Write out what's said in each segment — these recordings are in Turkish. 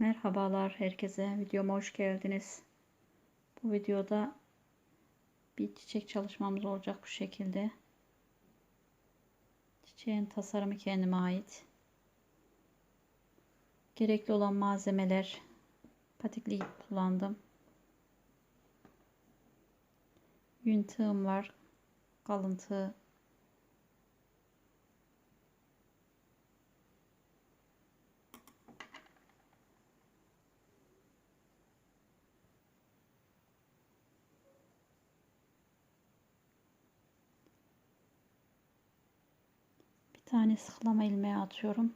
Merhabalar herkese. Videoma hoş geldiniz. Bu videoda bir çiçek çalışmamız olacak bu şekilde. Çiçeğin tasarımı kendime ait. Gerekli olan malzemeler patikli ip kullandım. Yün tığım var. Kalın tığ. Tane sıklama ilmeği atıyorum.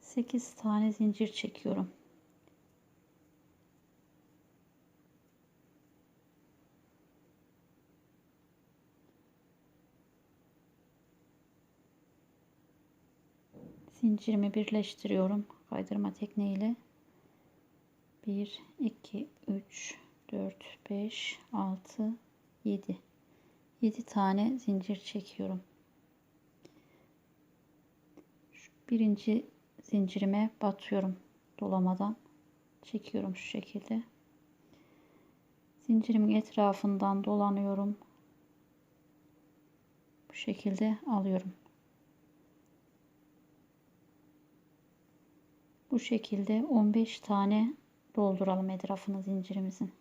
8 tane zincir çekiyorum. Zincirimi birleştiriyorum kaydırma tekniğiyle. 1 2 3 4 5 6 7 7 tane zincir çekiyorum. Şu birinci zincirime batıyorum dolamadan. Çekiyorum şu şekilde. Zincirimin etrafından dolanıyorum. Bu şekilde alıyorum. Bu şekilde 15 tane dolduralım etrafını zincirimizin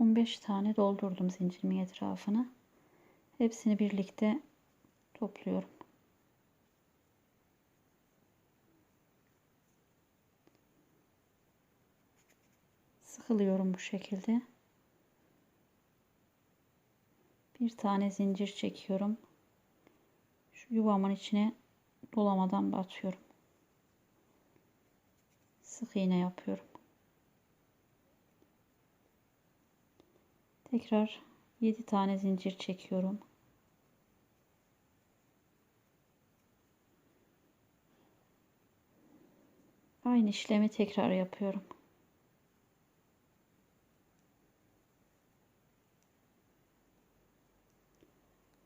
15 tane doldurdum zincirimin etrafını. Hepsini birlikte topluyorum. Sıkılıyorum bu şekilde. Bir tane zincir çekiyorum. Şu yuvamın içine dolamadan batıyorum. Sık iğne yapıyorum. Tekrar 7 tane zincir çekiyorum. Aynı işlemi tekrar yapıyorum.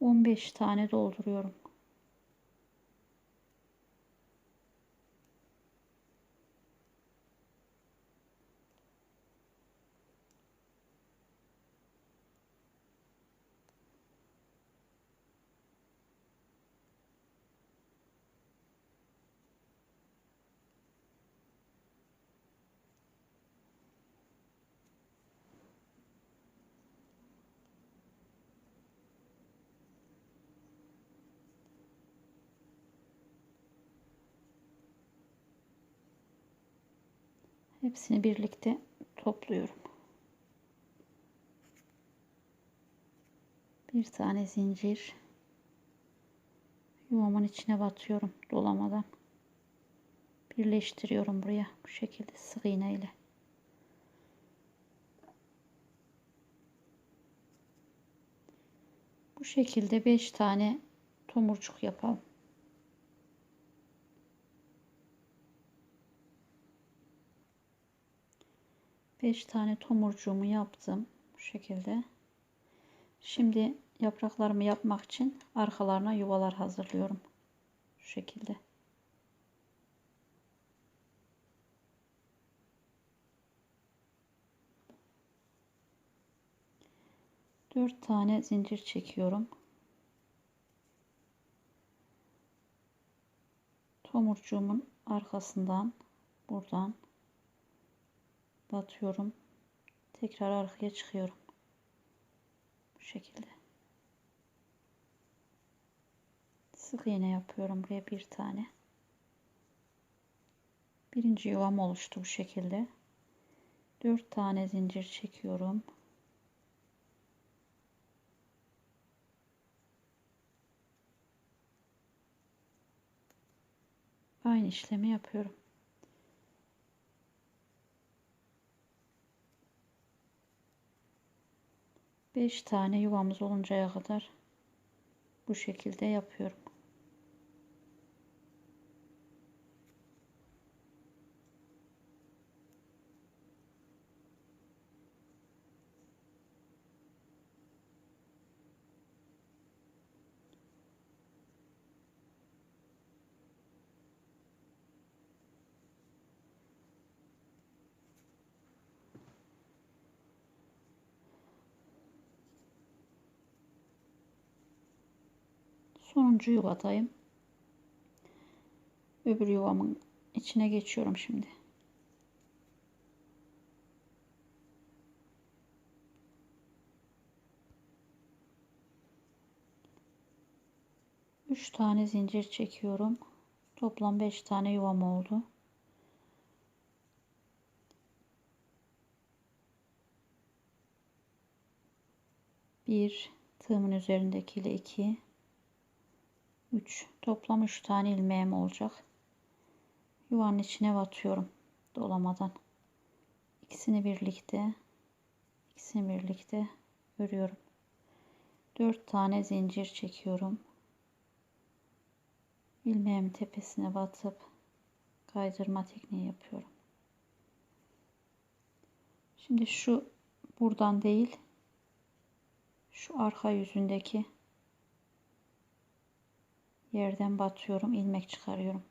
On beş tane dolduruyorum. 'Hepsini birlikte topluyorum. Bir tane zincir yuvamın içine batıyorum dolamadan. Birleştiriyorum buraya bu şekilde sık iğne ile. Bu şekilde 5 tane tomurcuk yapalım. 5 tane tomurcuğumu yaptım. Bu şekilde. Şimdi yapraklarımı yapmak için arkalarına yuvalar hazırlıyorum. Şu şekilde. Dört tane zincir çekiyorum. Tomurcuğumun arkasından buradan batıyorum. Tekrar arkaya çıkıyorum. Bu şekilde. Sık iğne yapıyorum buraya bir tane. Birinci yuvam oluştu bu şekilde. 4 tane zincir çekiyorum. Aynı işlemi yapıyorum. Beş tane yuvamız oluncaya kadar bu şekilde yapıyorum. Sonuncu yuvadayım. Öbür yuvamın içine geçiyorum şimdi. Üç tane zincir çekiyorum. Toplam beş tane yuvam oldu. Bir tığımın üzerindekiyle iki 3 toplam 3 tane ilmeğim olacak. Yuvanın içine batıyorum dolamadan. İkisini birlikte ikisini birlikte örüyorum. 4 tane zincir çekiyorum. İlmeğimin tepesine batıp kaydırma tekniği yapıyorum. Şimdi şu buradan değil şu arka yüzündeki yerden batıyorum ilmek çıkarıyorum.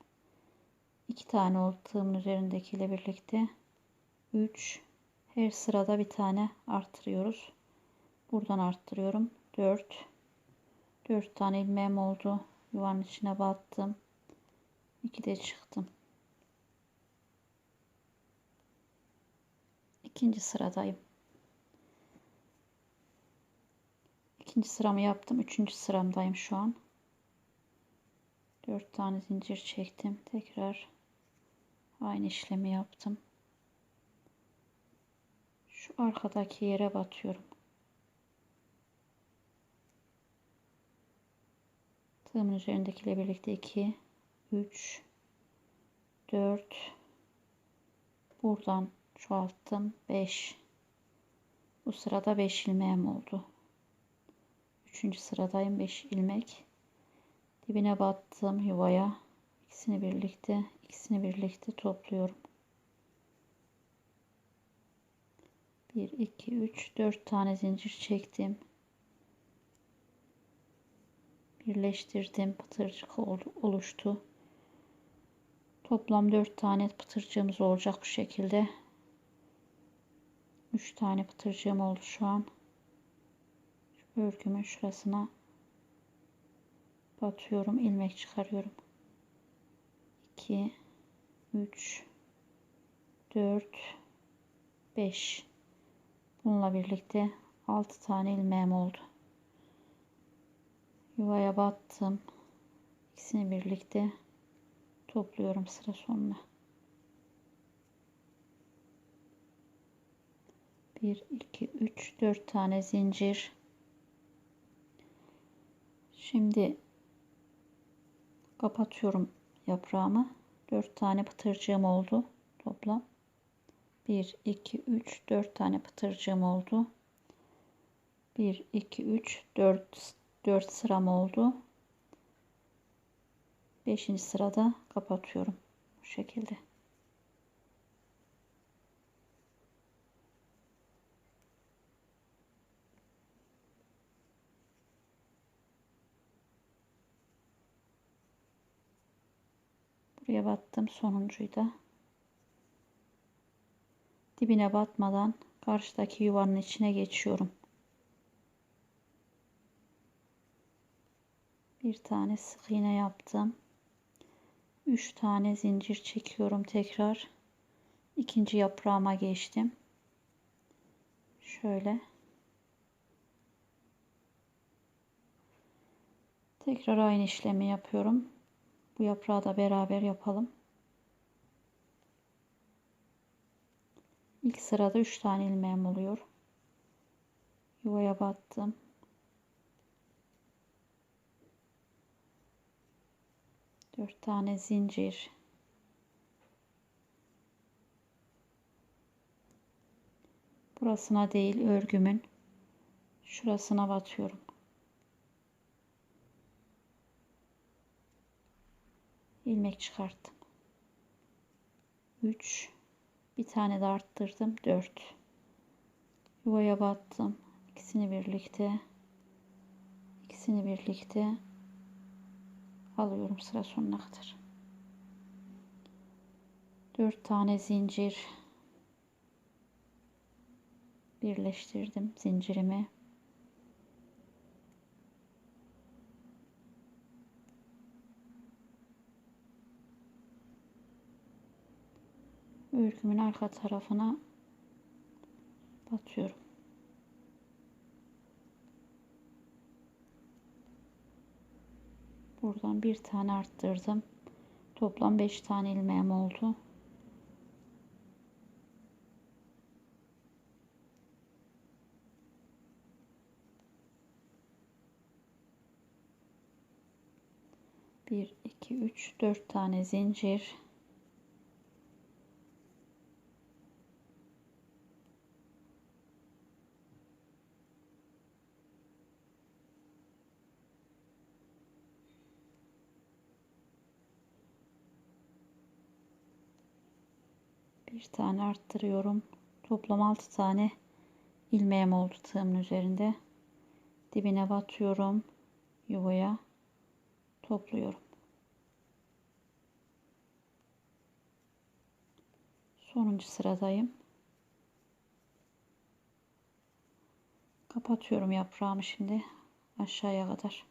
İki tane oldu tığımın üzerindekiyle birlikte. 3 her sırada bir tane arttırıyoruz. Buradan arttırıyorum. 4 4 tane ilmeğim oldu. Yuvanın içine battım. 2 de çıktım. İkinci sıradayım. İkinci sıramı yaptım. Üçüncü sıramdayım şu an 4 tane zincir çektim. Tekrar aynı işlemi yaptım. Şu arkadaki yere batıyorum. Tığımın üzerindekiyle birlikte 2 3 4 buradan çoğalttım 5 bu sırada 5 ilmeğim oldu. Üçüncü sıradayım 5 ilmek dibine battım yuvaya. İkisini birlikte ikisini birlikte topluyorum. 1 2 3 4 tane zincir çektim. Birleştirdim. Pıtırcık oluştu. Toplam 4 tane pıtırcığımız olacak bu şekilde. 3 tane pıtırcığım oldu şu an. Şu örgümün şurasına batıyorum ilmek çıkarıyorum. 2 3 4 5 bununla birlikte 6 tane ilmeğim oldu. Yuvaya battım. İkisini birlikte topluyorum sıra sonuna. 1 2 3 4 tane zincir. Şimdi kapatıyorum yaprağımı. 4 tane pıtırcığım oldu toplam. 1 2 3 4 tane pıtırcığım oldu. 1 2 3 4 4 sıram oldu. 5. sırada kapatıyorum bu şekilde Buraya battım sonuncuyu da. Dibine batmadan karşıdaki yuvanın içine geçiyorum. Bir tane sık iğne yaptım. Üç tane zincir çekiyorum tekrar. ikinci yaprağıma geçtim. Şöyle. Tekrar aynı işlemi yapıyorum. Bu yaprağı da beraber yapalım. İlk sırada 3 tane ilmeğim oluyor. Yuvaya battım. Dört tane zincir. Burasına değil örgümün şurasına batıyorum. İlmek çıkarttım. 3 bir tane de arttırdım. 4 yuvaya battım. İkisini birlikte. İkisini birlikte. Alıyorum sıra sonuna kadar. 4 tane zincir. Birleştirdim zincirimi örgümün arka tarafına batıyorum. Buradan bir tane arttırdım. Toplam 5 tane ilmeğim oldu. Bir, iki, üç, dört tane zincir. Bir tane arttırıyorum. Toplam 6 tane ilmeğim oldu tığımın üzerinde. Dibine batıyorum yuvaya topluyorum. Sonuncu sıradayım. Kapatıyorum yaprağımı şimdi aşağıya kadar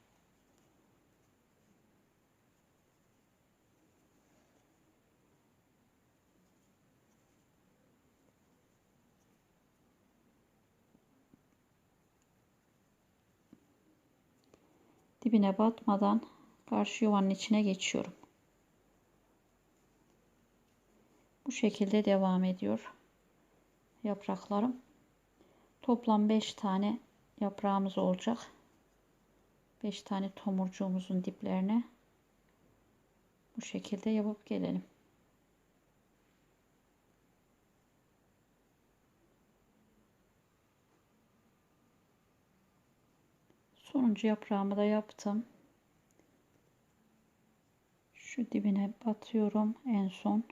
dibine batmadan karşı yuvanın içine geçiyorum. Bu şekilde devam ediyor yapraklarım. Toplam 5 tane yaprağımız olacak. 5 tane tomurcuğumuzun diplerine bu şekilde yapıp gelelim. Sonuncu yaprağımı da yaptım. Şu dibine batıyorum en son.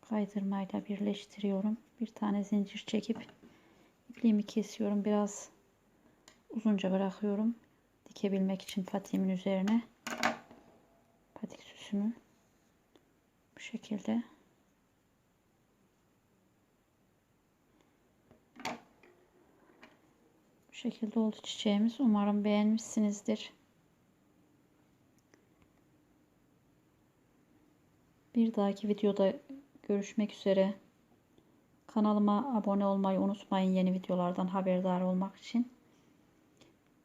Kaydırmayla birleştiriyorum. Bir tane zincir çekip ipliğimi kesiyorum. Biraz uzunca bırakıyorum. Dikebilmek için patiğimin üzerine. Patik süsümü. Bu şekilde. Şekilde oldu çiçeğimiz. Umarım beğenmişsinizdir. Bir dahaki videoda görüşmek üzere. Kanalıma abone olmayı unutmayın yeni videolardan haberdar olmak için.